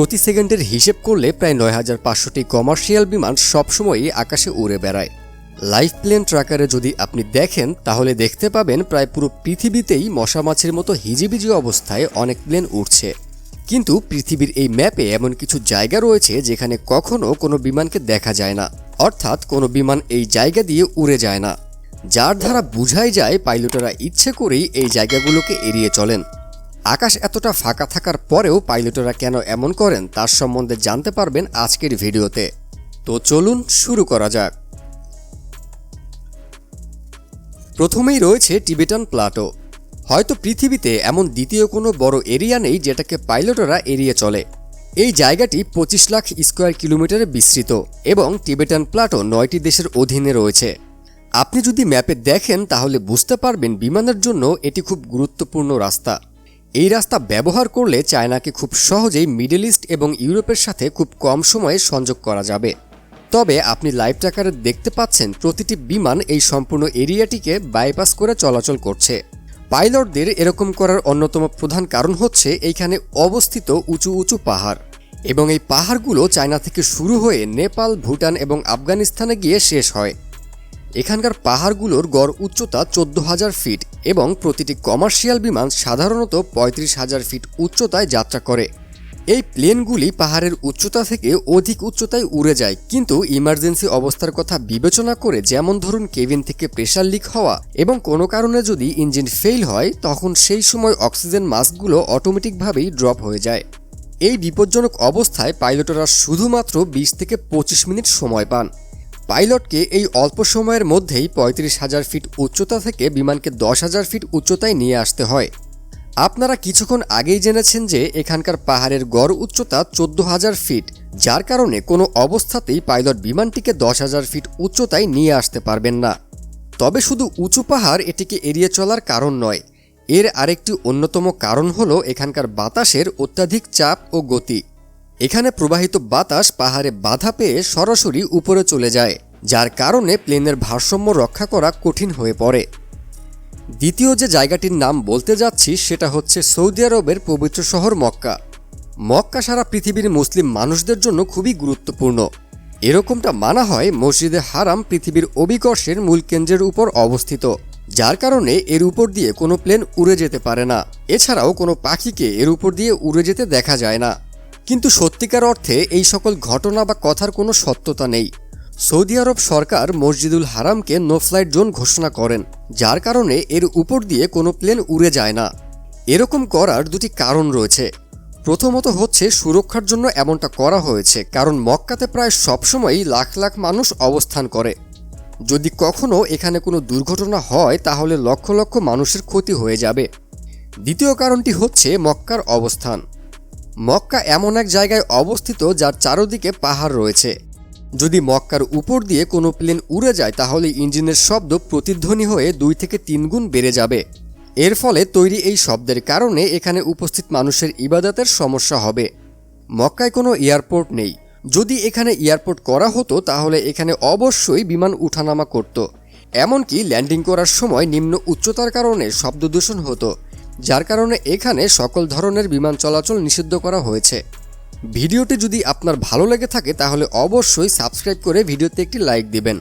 প্রতি সেকেন্ডের হিসেব করলে প্রায় নয় হাজার পাঁচশোটি কমার্শিয়াল বিমান সবসময়ই আকাশে উড়ে বেড়ায়। লাইফ প্লেন ট্রাকারে যদি আপনি দেখেন, তাহলে দেখতে পাবেন প্রায় পুরো পৃথিবীতেই মশা মাছের মতো হিজিবিজি অবস্থায় অনেক প্লেন উঠছে কিন্তু পৃথিবীর এই ম্যাপে এমন কিছু জায়গা রয়েছে যেখানে কখনো কোনো বিমানকে দেখা যায় না, অর্থাৎ কোনো বিমান এই জায়গা দিয়ে উড়ে যায় না। যার দ্বারা বুঝাই যায়, পাইলটেরা ইচ্ছে করেই এই জায়গাগুলোকে এড়িয়ে চলেন। আকাশ এতটা ফাঁকা থাকার পরেও পাইলটরা কেন এমন করেন তার সম্বন্ধে জানতে পারবেন আজকের ভিডিওতে। তো চলুন শুরু করা যাক। প্রথমেই রয়েছে টিবেটান প্লাটো। হয়তো পৃথিবীতে এমন দ্বিতীয় কোনো বড় এরিয়া নেই যেটাকে পাইলটরা এড়িয়ে চলে। এই জায়গাটি পঁচিশ লাখ স্কোয়ার কিলোমিটারে বিস্তৃত এবং টিবেটান প্লাটো নয়টি দেশের অধীনে রয়েছে। আপনি যদি ম্যাপে দেখেন তাহলে বুঝতে পারবেন বিমানের জন্য এটি খুব গুরুত্বপূর্ণ রাস্তা। এই রাস্তা ব্যবহার করলে চায়নাকে খুব সহজেই মিডল ইস্ট এবং ইউরোপের সাথে খুব কম সময়ে সংযোগ করা যাবে। তবে আপনি লাইভ ট্র্যাকারে দেখতে পাচ্ছেন প্রতিটি বিমান এই সম্পূর্ণ এরিয়াটিকে বাইপাস করে চলাচল করছে। পাইলটদের এরকম করার অন্যতম প্রধান কারণ হচ্ছে এইখানে অবস্থিত উঁচু উঁচু পাহাড়। এবং এই পাহাড়গুলো চায়না থেকে শুরু হয়ে নেপাল, ভুটান এবং আফগানিস্তানে গিয়ে শেষ হয়। এখানকার পাহাড়গুলোর গড় উচ্চতা চোদ্দ হাজার ফিট এবং প্রতিটি কমার্শিয়াল বিমান সাধারণত পঁয়ত্রিশ হাজার ফিট উচ্চতায় যাত্রা করে। এই প্লেনগুলি পাহাড়ের উচ্চতা থেকে অধিক উচ্চতায় উড়ে যায়, কিন্তু ইমার্জেন্সি অবস্থার কথা বিবেচনা করে যেমন ধরুন কেবিন থেকে প্রেশার লিক হওয়া এবং কোনো কারণে যদি ইঞ্জিন ফেল হয়, তখন সেই সময় অক্সিজেন মাস্কগুলো অটোমেটিকভাবেই ড্রপ হয়ে যায়। এই বিপজ্জনক অবস্থায় পাইলটরা শুধুমাত্র বিশ থেকে পঁচিশ মিনিট সময় পান। পাইলটকে এই অল্প সময়ের মধ্যেই পঁয়ত্রিশ হাজার ফিট উচ্চতা থেকে বিমানকে দশ হাজার ফিট উচ্চতায় নিয়ে আসতে হয়। আপনারা কিছুক্ষণ আগেই জেনেছেন যে এখানকার পাহাড়ের গড় উচ্চতা চোদ্দ হাজার ফিট, যার কারণে কোনো অবস্থাতেই পাইলট বিমানটিকে দশ হাজার ফিট উচ্চতায় নিয়ে আসতে পারবেন না। তবে শুধু উঁচু পাহাড় এটিকে এড়িয়ে চলার কারণ নয়, এর আরেকটি অন্যতম কারণ হল এখানকার বাতাসের অত্যাধিক চাপ ও গতি। এখানে প্রবাহিত বাতাস পাহাড়ে বাধা পেয়ে সরাসরি উপরে চলে যায়, যার কারণে প্লেনের ভারসাম্য রক্ষা করা কঠিন হয়ে পড়ে। দ্বিতীয় যে জায়গাটির নাম বলতে যাচ্ছি সেটা হচ্ছে সৌদি আরবের পবিত্র শহর মক্কা। মক্কা সারা পৃথিবীর মুসলিম মানুষদের জন্য খুবই গুরুত্বপূর্ণ। এরকমটা মানা হয় মসজিদে হারাম পৃথিবীর অভিকর্ষের মূল কেন্দ্রের উপর অবস্থিত, যার কারণে এর উপর দিয়ে কোনো প্লেন উড়ে যেতে পারে না। এছাড়াও কোনো পাখিকে এর উপর দিয়ে উড়ে যেতে দেখা যায় না। কিন্তু সত্যিকার অর্থে এই সকল ঘটনা বা কথার কোনো সত্যতা নেই। সৌদি আরব সরকার মসজিদুল হারামকে নো ফ্লাইট জোন ঘোষণা করেন, যার কারণে এর উপর দিয়ে কোনো প্লেন উড়ে যায় না। এরকম করার দুটি কারণ রয়েছে। প্রথমত হচ্ছে, সুরক্ষার জন্য এমনটা করা হয়েছে, কারণ মক্কাতে প্রায় সবসময়ই লাখ লাখ মানুষ অবস্থান করে। যদি কখনো এখানে কোনো দুর্ঘটনা হয়, তাহলে লক্ষ লক্ষ মানুষের ক্ষতি হয়ে যাবে। দ্বিতীয় কারণটি হচ্ছে মক্কার অবস্থান। মক্কা এমন এক জায়গায় অবস্থিত যার চারদিকে পাহাড় রয়েছে। যদি মক্কার উপর দিয়ে কোনো প্লেন উড়ে যায়, তাহলে ইঞ্জিনের শব্দ প্রতিধ্বনি হয়ে দুই থেকে তিন গুণ বেড়ে যাবে। এর ফলে তৈরি এই শব্দের কারণে এখানে উপস্থিত মানুষের ইবাদতের সমস্যা হবে। মক্কায় কোনো এয়ারপোর্ট নেই। যদি এখানে এয়ারপোর্ট করা হতো, তাহলে এখানে অবশ্যই বিমান উঠানামা করত। এমনকি ল্যান্ডিং করার সময় নিম্ন উচ্চতার কারণে শব্দ দূষণ হতো। যার কারণে এখানে সকল ধরনের বিমান চলাচল নিষিদ্ধ করা হয়েছে। ভিডিওটি যদি আপনার ভালো লেগে থাকে তাহলে অবশ্যই সাবস্ক্রাইব করে ভিডিওতে একটি লাইক দিবেন।